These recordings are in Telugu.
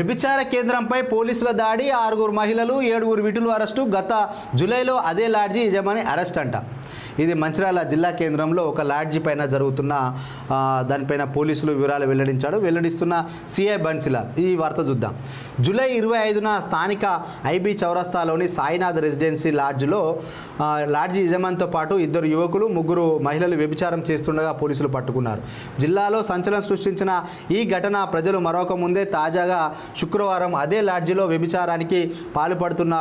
వ్యభిచార కేంద్రంపై పోలీసుల దాడి ఆరుగురు మహిళలు ఏడుగురు విటులు అరెస్టు. గత జూలైలో అదే లాడ్జీ యజమాని అరెస్ట్ అంట ఇది మంచిర్యాల జిల్లా కేంద్రంలో ఒక లాడ్జి పైన జరుగుతున్న దానిపైన పోలీసులు వివరాలు వెల్లడించాడు. వెల్లడిస్తున్న సిఐ బన్సిల. ఈ వార్త చూద్దాం. జూలై ఇరవై ఐదున స్థానిక ఐబీ చౌరస్తాలోని సాయినాథ్ రెసిడెన్సీ లాడ్జ్లో లాడ్జి యజమానితో పాటు ఇద్దరు యువకులు ముగ్గురు మహిళలు వ్యభిచారం చేస్తుండగా పోలీసులు పట్టుకున్నారు. జిల్లాలో సంచలనం సృష్టించిన ఈ ఘటన ప్రజలు మరొక ముందే తాజాగా శుక్రవారం అదే లాడ్జిలో వ్యభిచారానికి పాల్పడుతున్న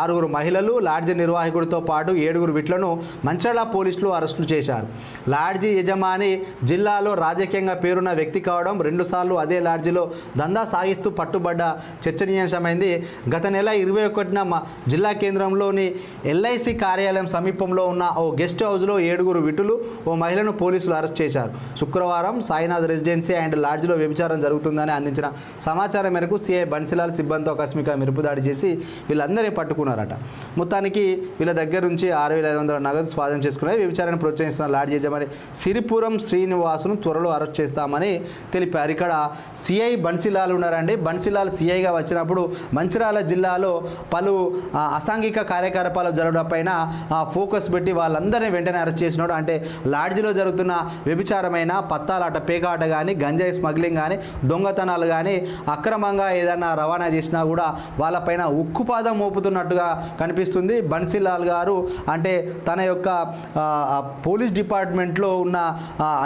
ఆరుగురు మహిళలు లాడ్జి నిర్వాహకుడితో పాటు ఏడుగురు విట్లను మంచళ పోలీసులు అరెస్టు చేశారు. లాడ్జి యజమాని జిల్లాలో రాజకీయంగా పేరున్న వ్యక్తి కావడం రెండుసార్లు అదే లాడ్జిలో దందా సాగిస్తూ పట్టుబడ్డ చర్చనీయాంశమైంది. గత నెల ఇరవై ఒకటిన మ- జిల్లా కేంద్రంలోని ఎల్ఐసి కార్యాలయం సమీపంలో ఉన్న ఓ గెస్ట్ హౌస్లో ఏడుగురు విటులు ఓ మహిళను పోలీసులు అరెస్ట్ చేశారు. శుక్రవారం సాయినాథ్ రెసిడెన్సీ అండ్ లాడ్జ్లో వ్యభిచారం జరుగుతుందని అందించిన సమాచారం మేరకు సిఐ బన్సిలాల్ సిబ్బందితో ఆకస్మిక మెరుపుదాడి చేసి వీళ్ళందరినీ పట్టుకున్నారట. మొత్తానికి వీళ్ళ దగ్గర నుంచి ఆరు వేల ఐదు వందల నగదు స్వాధీనం చేసుకున్నారు వ్యభిచారాన్ని ప్రోత్సహిస్తున్న లాడ్జ్ యజమాని సిరిపురం శ్రీనివాసును త్వరలో అరెస్ట్ చేస్తామని తెలిపారు. ఇక్కడ సిఐ బన్సీలాల్ ఉన్నారండి. బన్సీలాల్ సిఐగా వచ్చినప్పుడు మంచిర్యాల జిల్లాలో పలు అసాంఘిక కార్యకలాపాలు జరగడం పైన ఫోకస్ పెట్టి వాళ్ళందరినీ వెంటనే అరెస్ట్ చేసినాడు. అంటే లాడ్జిలో జరుగుతున్న వ్యభిచారమైన పత్తాలాట పేకాట కానీ గంజాయి స్మగ్లింగ్ కానీ దొంగతనాలు కానీ అక్రమంగా ఏదైనా రవాణా చేసినా కూడా వాళ్ళపైన ఉక్కుపాదం మోపుతున్నట్టుగా కనిపిస్తుంది. బన్సీలాల్ గారు అంటే తన యొక్క పోలీస్ డిపార్ట్మెంట్లో ఉన్న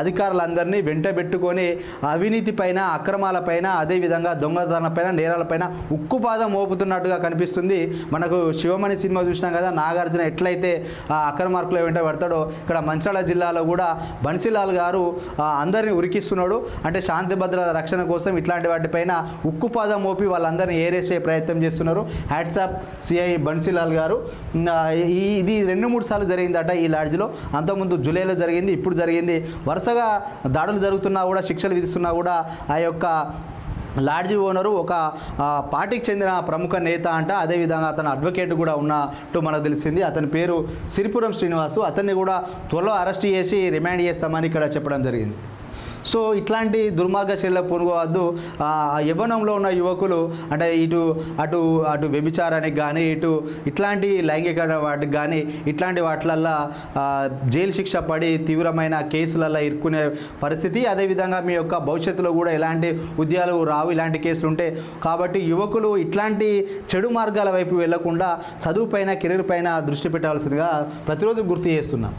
అధికారులందరినీ వెంటబెట్టుకొని అవినీతి పైన అక్రమాలపైన అదేవిధంగా దొంగతనాలపైన నేరాలపైన ఉక్కుపాదం మోపుతున్నట్టుగా కనిపిస్తుంది. మనకు శివమణి సినిమా చూసినాం కదా నాగార్జున ఎట్లయితే అక్రమార్కులు వెంట పెడతాడో ఇక్కడ మంచాల జిల్లాలో కూడా బన్సీలాల్ గారు అందరినీ ఉరికిస్తున్నాడు. అంటే శాంతి భద్రత రక్షణ కోసం ఇట్లాంటి వాటిపైన ఉక్కుపాదం మోపి వాళ్ళందరినీ ఏరేసే ప్రయత్నం చేస్తున్నారు. హ్యాట్సాప్ సిఐ బన్సీలాల్ గారు. ఈ ఇది రెండు మూడు సార్లు జరిగిందట. ఈ ఈ లాడ్జ్లో. అంతకుముందు జూలైలో జరిగింది ఇప్పుడు జరిగింది. వరుసగా దాడులు జరుగుతున్నా కూడా శిక్షలు విధిస్తున్నా కూడా ఆ యొక్క లాడ్జీ ఓనరు ఒక పార్టీకి చెందిన ప్రముఖ నేత అంట. అదేవిధంగా అతను అడ్వకేట్ కూడా ఉన్నట్టు మనకు తెలిసింది. అతని పేరు సిరిపురం శ్రీనివాసు. అతన్ని కూడా త్వరలో అరెస్ట్ చేసి రిమాండ్ చేస్తామని ఇక్కడ చెప్పడం జరిగింది. సో ఇట్లాంటి దుర్మార్గ శైలిలో పూనుకోవద్దు ఆ, యవ్వనంలో ఉన్న యువకులు అంటే ఇటు అటు అటు వ్యభిచారానికి కానీ ఇటు ఇట్లాంటి లైంగిక వాటికి కానీ ఇట్లాంటి వాటిలల్లో జైలు శిక్ష పడి తీవ్రమైన కేసులలో ఇరుక్కునే పరిస్థితి అదేవిధంగా మీ యొక్క భవిష్యత్తులో కూడా ఎలాంటి ఉద్యోగాలు రావు ఇలాంటి కేసులు ఉంటే. కాబట్టి యువకులు ఇట్లాంటి చెడు మార్గాల వైపు వెళ్ళకుండా చదువు పైన కెరీర్ పైన దృష్టి పెట్టాల్సిందిగా ప్రతిరోజు గుర్తు చేస్తున్నాం.